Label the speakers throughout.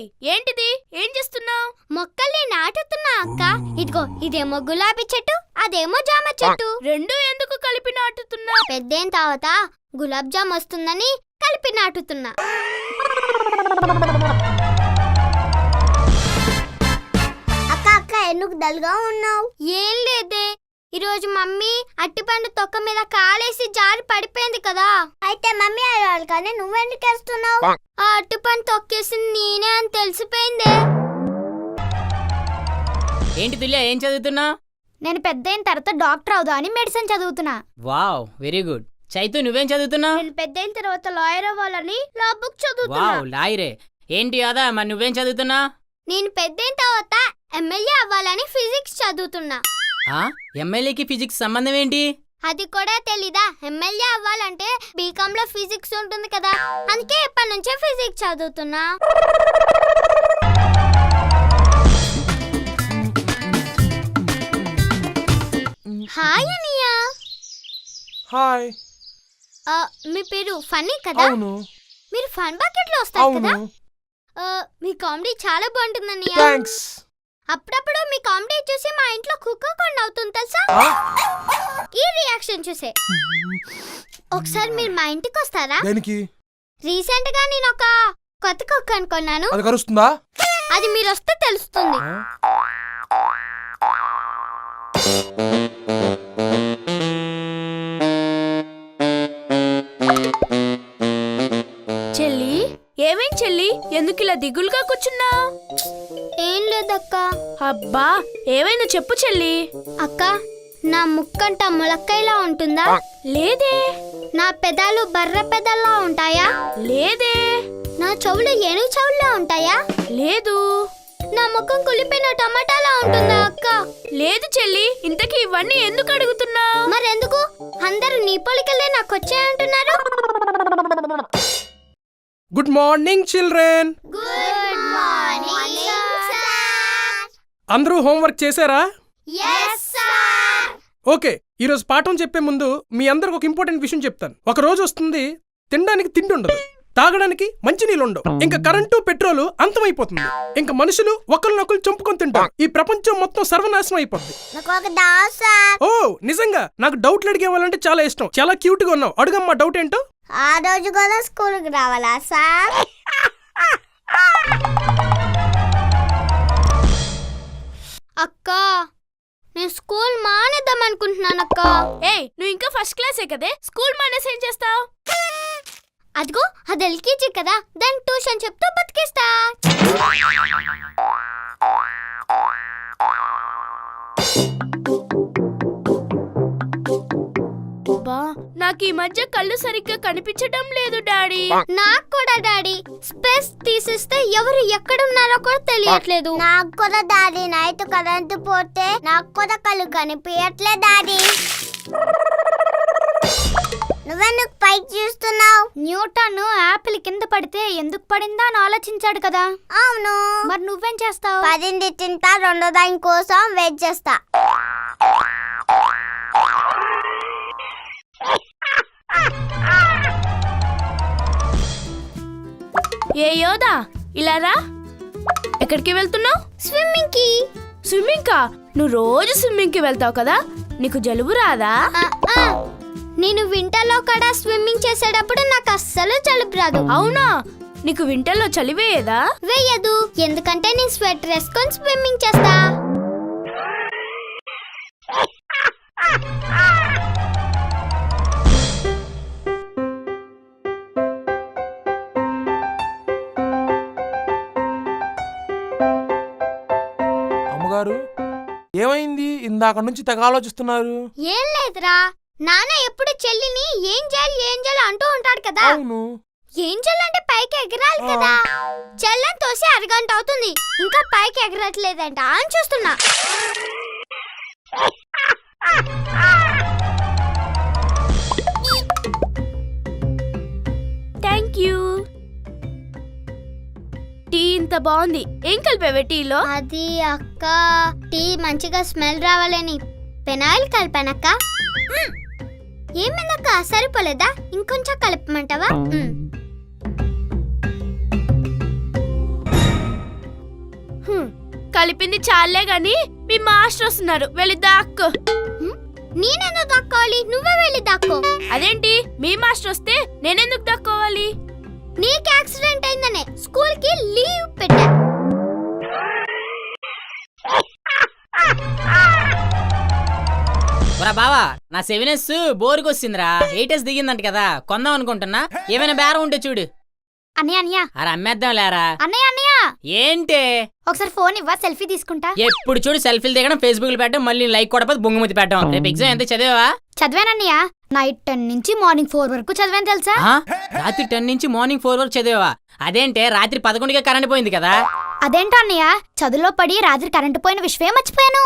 Speaker 1: ఏయ్ ఏంటిది? ఏం చేస్తున్నావు?
Speaker 2: మొక్కల్ని నాటుతున్నా అక్క. ఇదిగో ఇదేమో గులాబీ చెట్టు అదేమో జామ చెట్టు.
Speaker 1: రెండు ఎందుకు కలిపి నాటుతున్నా?
Speaker 2: పెద్దేం తావత గులాబ్ జామ్ వస్తుందని కలిపి నాటుతున్నా. అక్క అక్క ఎందుకు డల్గా ఉన్నావు? ఏం లేదే. ఈరోజు మమ్మీ అట్టిపండు తొక్క మీద కాలేసి జారి పడిపోయింది కదా. అయితే మమ్మీ అడగాలి కానీ నువ్వెందుకు వేస్తున్నావు ఆ అట్టిపండు తొక్కేసింది నేనే అని తెలిసిపోయిందే.
Speaker 3: ఏంటి తుల్య ఏం చదువుతున్నా?
Speaker 2: నేను పెద్ద అయిన తర్వాత డాక్టర్ అవుదా అని మెడిసిన్ చదువుతున్నా.
Speaker 3: Wow very good. చైతు నువ్వేం చదువుతున్నా?
Speaker 2: నేను పెద్ద అయిన తర్వాత లాయర్ అవ్వాలని లా బుక్ చదువుతున్నా.
Speaker 3: వావ్ లాయరే. ఏంటి అదా మరి నువ్వేం చదువుతున్నా?
Speaker 2: నేను పెద్ద అయిన తర్వాత ఎమ్మెల్యే అవ్వాలని ఫిజిక్స్ చదువుతున్నా.
Speaker 3: ఆ? ఎమ్మెల్యేకి ఫిజిక్స్ సంబంధం ఏంటి?
Speaker 2: అది కూడా తెలీదా? ఎమ్మెల్యే అవ్వాలంటే బీకామ్లో ఫిజిక్స్ ఉంటుంది కదా. అందుకే ఇప్పటి నుంచే ఫిజిక్స్ చదువుతున్నా. హాయ్ అనియా
Speaker 4: హాయ్
Speaker 2: ఆ, మీ పేరు ఫన్నీ కదా?
Speaker 4: అవును.
Speaker 2: మీరు ఫన్ బకెట్లో వస్తారు
Speaker 4: అవును.
Speaker 2: కదా ఆ, మీ కామెడీ చాలా బాగుంటుంది
Speaker 4: థ్యాంక్స్
Speaker 2: అప్పుడప్పుడు మీ కామెడీ చూసి మా ఇంట్లో కుక్క కొండ అవుతుంది తెలుసా ఈ రియాక్షన్ చూసే. ఒకసారి మీరు మా ఇంటికి వస్తారా?
Speaker 4: దేనికి?
Speaker 2: రీసెంట్గా నేను ఒక కొత్త కుక్క అనుకున్నాను
Speaker 4: అది కరుస్తుందా?
Speaker 2: అది మీరు వస్తే తెలుస్తుంది.
Speaker 1: చెల్లి ఏమేం చెల్లి? ఎందుకు ఇలా దిగులుగా కూర్చున్నావు?
Speaker 2: ఏం లేదక్క.
Speaker 1: అబ్బా ఏమైనా చెప్పు చెల్లి.
Speaker 2: అక్క నా ముక్కంట ములక్కాయలా ఉంటుందా?
Speaker 1: లేదే.
Speaker 2: నా పెదాలు బర్ర పెదాల్లా ఉంటాయా?
Speaker 1: లేదే.
Speaker 2: నా చెవులు ఏనుగు చెవుల్లా ఉంటాయా?
Speaker 1: లేదు.
Speaker 2: నా ముఖం కులిపోయిన టమాటాలా ఉంటుందా అక్క?
Speaker 1: లేదు చెల్లి ఇంతకీ ఇవన్నీ ఎందుకు అడుగుతున్నా
Speaker 2: మరెందుకు? అందరూ నీ పోలికలే నాకు వచ్చాయంటున్నారు.
Speaker 4: గుడ్ మార్నింగ్ చిల్డ్రన్ అందరూ హోంవర్క్ చేశారా? ఓకే ఈరోజు పాఠం చెప్పే ముందు మీ అందరికి ఒక ఇంపార్టెంట్ విషయం చెప్తాను. ఒక రోజు వస్తుంది తినడానికి తిండి ఉండదు తాగడానికి మంచి నీళ్ళు ఉండవు ఇంకా కరెంటు పెట్రోలు అంతమైపోతుంది. ఇంకా మనుషులు ఒకరినొకరు చంపుకొని తింటారు. ఈ ప్రపంచం మొత్తం సర్వనాశనం
Speaker 2: సార్
Speaker 4: ఓ నిజంగా నాకు డౌట్లు అడిగే వాళ్ళంటే చాలా ఇష్టం. చాలా క్యూట్గా ఉన్నావు. అడుగమ్మా డౌట్ ఏంటో?
Speaker 2: ఆ రోజు కూడా స్కూల్కి రావాలా సార్? అక్క నేను స్కూల్ మానేద్దాం అనుకుంటున్నాను అక్క.
Speaker 1: ఏయ్ నువ్వు ఇంకా ఫస్ట్ క్లాసే కదే? స్కూల్ మానేసి ఏం చేస్తావు?
Speaker 2: అదిగో అది ఎల్కేజీ కదా. దాని ట్యూషన్ చెప్తూ బతికేస్తా.
Speaker 1: బా నాకు ఈ మధ్య కళ్ళు సరిగ్గా కనిపించడం లేదు డాడీ.
Speaker 2: నాకు కూడా డాడీ. స్పేస్ తీసిస్తే ఎవరు ఎక్కడున్నారో కూడా తెలియట్లేదు. నాకు కూడా డాడీ. నైట్ కరెంటు పోతే నాకు కూడా కళ్ళు కనిపించట్లే డాడీ. నువ్వెందుకు పైకి చూస్తున్నావు? న్యూటన్ యాపిల్ కింద పడితే ఎందుకు పడిందా అని ఆలోచించాడు కదా. అవును. మరి నువ్వేం చేస్తావు? పదింది తింటా రెండో దాని కోసం వెయిట్ చేస్తా.
Speaker 1: ఏ యోదా ఇలా రా. ఎక్కడికి వెళ్తున్నావు?
Speaker 2: స్విమ్మింగ్కి
Speaker 1: స్విమ్మింగ్ కా నువ్వు రోజు స్విమ్మింగ్కి వెళ్తావు కదా? నీకు జలుబు రాదా.
Speaker 2: నేను వింటర్లో కూడా స్విమ్మింగ్ చేసేటప్పుడు నాకు అస్సలు జలుబు రాదు.
Speaker 1: అవునా? నీకు వింటర్లో చలివేయదా
Speaker 2: వేయదు. ఎందుకంటే నేను స్వెటర్ వేసుకొని స్విమ్మింగ్ చేస్తా.
Speaker 4: అమ్మగారు ఏమైంది? ఇందాక నుంచి తెగ ఆలోచిస్తున్నారు.
Speaker 2: ఏం లేదురా. నాన్న ఎప్పుడు చెల్లిని ఏం చేయాలి ఏం చేయాలి అంటూ ఉంటాడు కదా.
Speaker 4: అవును.
Speaker 2: ఏం చేయాలంటే పైకి ఎగరాలి కదా. చెల్లని తోసి అరగంట అవుతుంది. ఇంకా పైకి ఎగరట్లేదంట. అని చూస్తున్నా.
Speaker 1: ఇంత బాగుంది. ఏం కలిపావే టీలో
Speaker 2: అది అక్క టీ మంచిగా స్మెల్ రావాలని. పెనాయిల్ కలిపానక్క. ఏమైందక్క సరిపోలేదా? ఇంకొంచెం కలపమంటావా.
Speaker 1: కలిపింది చాలే గాని మీ మాస్టర్ వస్తున్నారు. వెళ్ళి దాక్కు.
Speaker 2: హ్మ్? నేనెందుకు దక్కోవాలి? నువ్వే వెళ్ళి దక్కో.
Speaker 1: అదేంటి? మీ మాస్టర్ వస్తే నేనెందుకు దక్కోవాలి?
Speaker 2: నీకు యాక్సిడెంట్ అయిందనే స్కూల్కి లీవ్ పెట్టా.
Speaker 3: ఒరా బావా నా సెవెన్ ఎస్ బోర్కి వచ్చిందిరా ఎయిట్ ఎస్ దిగిందంట కదా కొందాం అనుకుంటున్నా. ఏమైనా బేరం ఉంటే చూడు.
Speaker 2: అన్నయ్య అన్నయ్య.
Speaker 3: అరే అమ్మేద్దాం లేరా?
Speaker 2: అన్నయ్య అన్నయ్య.
Speaker 3: ఏంటే?
Speaker 2: ఒకసారి ఫోన్ ఇవ్వ సెల్ఫీ తీసుకుంటా.
Speaker 3: ఎప్పుడు చూడు సెల్ఫీలు దిగడం ఫేస్బుక్లో పెట్టడం మళ్ళీ లైక్ కొడపోతే బొంగుమతి పెట్టడం. రేపు ఎగ్జామ్ ఎంత చదివావా?
Speaker 2: చదివానన్నయ్య నైట్ టెన్ నుంచి మార్నింగ్ ఫోర్ వరకు చదివాను తెలుసా?
Speaker 3: ఆ? రాత్రి టెన్ నుంచి మార్నింగ్ ఫోర్ వరకు చదివావా? అదేంటే రాత్రి పదకొండుగా కరెంట్ పోయింది కదా?
Speaker 2: అదేంటో అన్నయ్య చదువులో పడి రాత్రి కరెంటు పోయిన విషయమే మర్చిపోయాను.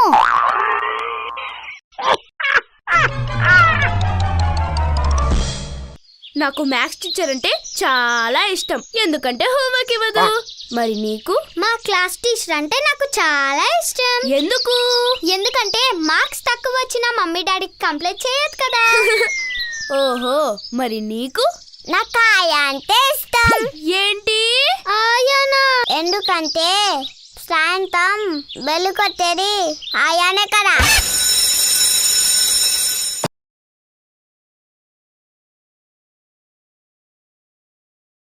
Speaker 1: నాకు మ్యాథ్స్ టీచర్ అంటే చాలా ఇష్టం. ఎందుకంటే హోంవర్క్ ఇవ్వదు. మరి నీకు?
Speaker 2: మా క్లాస్ టీచర్ అంటే నాకు చాలా ఇష్టం.
Speaker 1: ఎందుకు?
Speaker 2: ఎందుకంటే మార్క్స్ తక్కువ వచ్చిన మమ్మీ డాడీకి కంప్లైంట్ చేయొద్దు కదా.
Speaker 1: ఓహో మరి నీకు?
Speaker 2: నాకు ఆయా అంటే ఇష్టం.
Speaker 1: ఏంటి?
Speaker 2: ఆయానా? ఎందుకంటే సాయంత్రం బెల్లు కొట్టేది ఆయానే కదా.